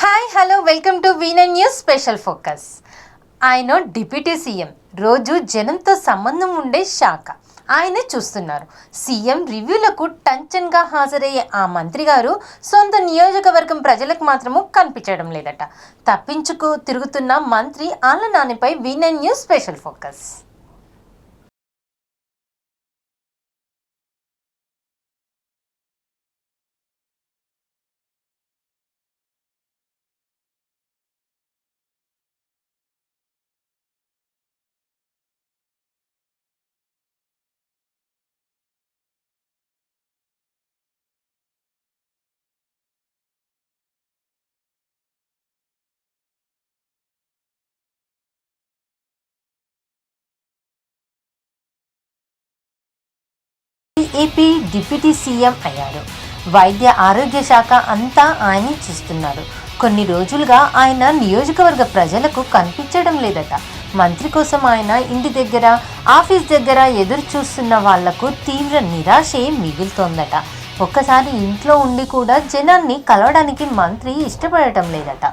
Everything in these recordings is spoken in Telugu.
Hi hello welcome to V nine news special focus ఆయన డిప్యూటీ సీఎం రోజు జనంతో సంబంధం ఉండే శాఖ. ఆయనే చూస్తున్నారు. సీఎం రివ్యూలకు టంచన్గా హాజరయ్యే ఆ మంత్రి గారు సొంత నియోజకవర్గం ప్రజలకు మాత్రము కనిపించడం లేదట. తప్పించుకు తిరుగుతున్న మంత్రి ఆలనానిపై V nine news special focus AP deputy CM అయ్యారు వైద్య ఆరోగ్య శాఖ అంతా ఆయన చూస్తున్నారు కొన్ని రోజులుగా ఆయన నియోజకవర్గ ప్రజలకు కనిపించడం లేదట. మంత్రి కోసం ఆయన ఇంటి దగ్గర ఆఫీస్ దగ్గర ఎదురు చూస్తున్న వాళ్ళకు తీవ్ర నిరాశే మిగులుతోందట. ఒక్కసారి ఇంట్లో ఉండి కూడా జనాన్ని కలవడానికి మంత్రి ఇష్టపడటం లేదట.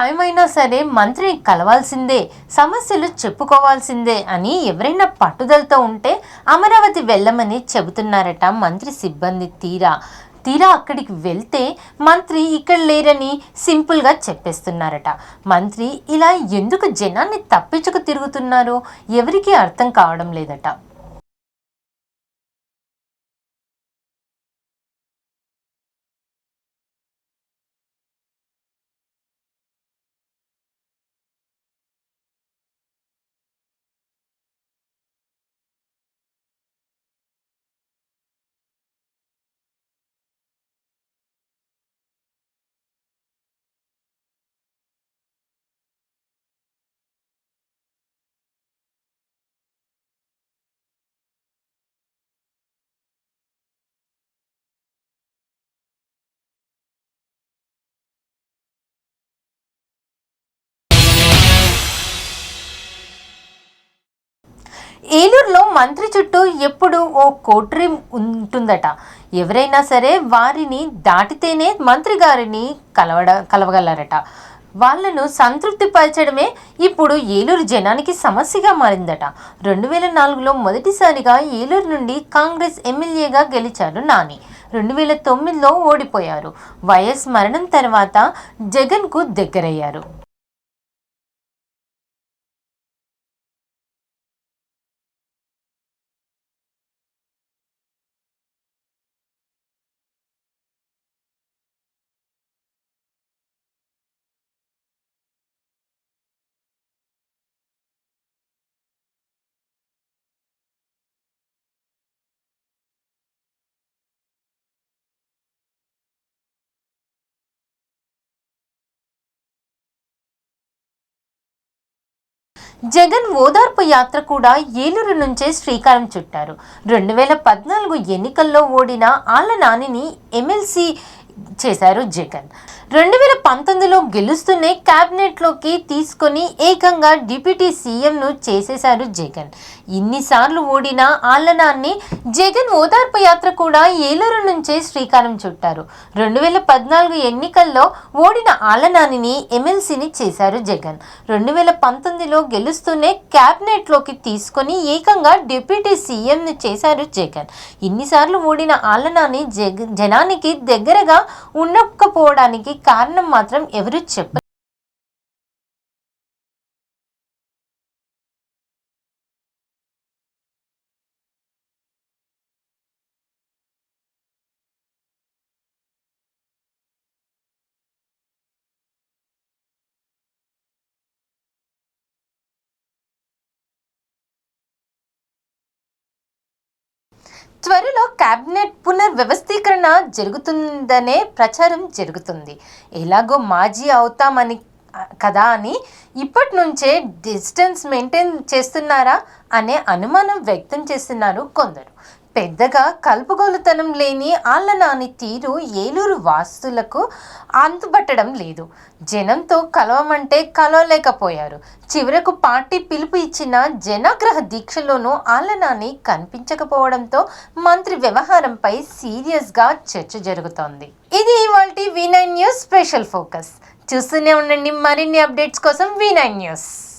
టైం అయినా సరే మంత్రిని కలవాల్సిందే సమస్యలు చెప్పుకోవాల్సిందే అని ఎవరైనా పట్టుదలతో ఉంటే అమరావతి వెళ్ళమని చెబుతున్నారట మంత్రి సిబ్బంది తీరా. తీరా అక్కడికి వెళ్తే మంత్రి ఇక్కడ లేరని సింపుల్గా చెప్పేస్తున్నారట. మంత్రి ఇలా ఎందుకు జనాన్ని తప్పించుకు తిరుగుతున్నారు? ఎవరికీ అర్థం కావడం లేదట. ఏలూరులో మంత్రి చుట్టూ ఎప్పుడు ఓ కోటరీ ఉంటుందట. ఎవరైనా సరే వారిని దాటితేనే మంత్రి గారిని కలవడ కలవగలరట. వాళ్ళను సంతృప్తిపరచడమే ఇప్పుడు ఏలూరు జనానికి సమస్యగా మారిందట. రెండు వేల నాలుగులో మొదటిసారిగా ఏలూరు నుండి కాంగ్రెస్ ఎమ్మెల్యేగా గెలిచారు నాని. రెండు వేల తొమ్మిదిలో ఓడిపోయారు. వైఎస్ మరణం తర్వాత జగన్కు దగ్గరయ్యారు. జగన్ ఓదార్పు యాత్ర కూడా ఏలూరు నుంచే శ్రీకారం చుట్టారు. రెండు వేల పద్నాలుగు ఎన్నికల్లో ఓడిన ఆళ్ళ నానిని ఎమ్మెల్సీ చేశారు జగన్. రెండు వేల పంతొమ్మిదిలో గెలుస్తూనే క్యాబినెట్లోకి తీసుకొని ఏకంగా డిప్యూటీ సీఎంను చేసేశారు జగన్. ఇన్నిసార్లు ఓడిన ఆలనాన్ని జగన్ ఓదార్పు యాత్ర కూడా ఏలూరు నుంచే శ్రీకారం చుట్టారు. రెండు వేల పద్నాలుగు ఎన్నికల్లో ఓడిన ఆలనానిని ఎమ్మెల్సీని చేశారు జగన్. రెండు వేల పంతొమ్మిదిలో గెలుస్తూనే క్యాబినెట్లోకి తీసుకొని ఏకంగా డిప్యూటీ సీఎంను చేశారు జగన్. ఇన్నిసార్లు ఓడిన ఆలనాన్ని జగ జనానికి దగ్గరగా ఉండకపోవడానికి కారణం మాత్రం ఎవరు చెప్ప త్వరలో కేబినెట్ పునర్వ్యవస్థీకరణ జరుగుతుందనే ప్రచారం జరుగుతుంది. ఎలాగో మాజీ అవుతామని కదా అని ఇప్పటి నుంచే డిస్టెన్స్ మెయింటైన్ చేస్తున్నారా అనే అనుమానం వ్యక్తం చేస్తున్నారు కొందరు. పెద్దగా కలుపుగోలుతనం లేని ఆళ్ళ నాని తీరు ఏలూరు వాస్తులకు అంతుబట్టడం లేదు. జనంతో కలవమంటే కలవలేకపోయారు. చివరకు పార్టీ పిలుపు ఇచ్చిన జనాగ్రహ దీక్షలోనూ ఆళ్ళ నాని కనిపించకపోవడంతో మంత్రి వ్యవహారంపై సీరియస్గా చర్చ జరుగుతోంది. ఇది ఇవాళ V nine news special focus. చూస్తూనే ఉండండి మరిన్ని అప్డేట్స్ కోసం వి నైన్ న్యూస్.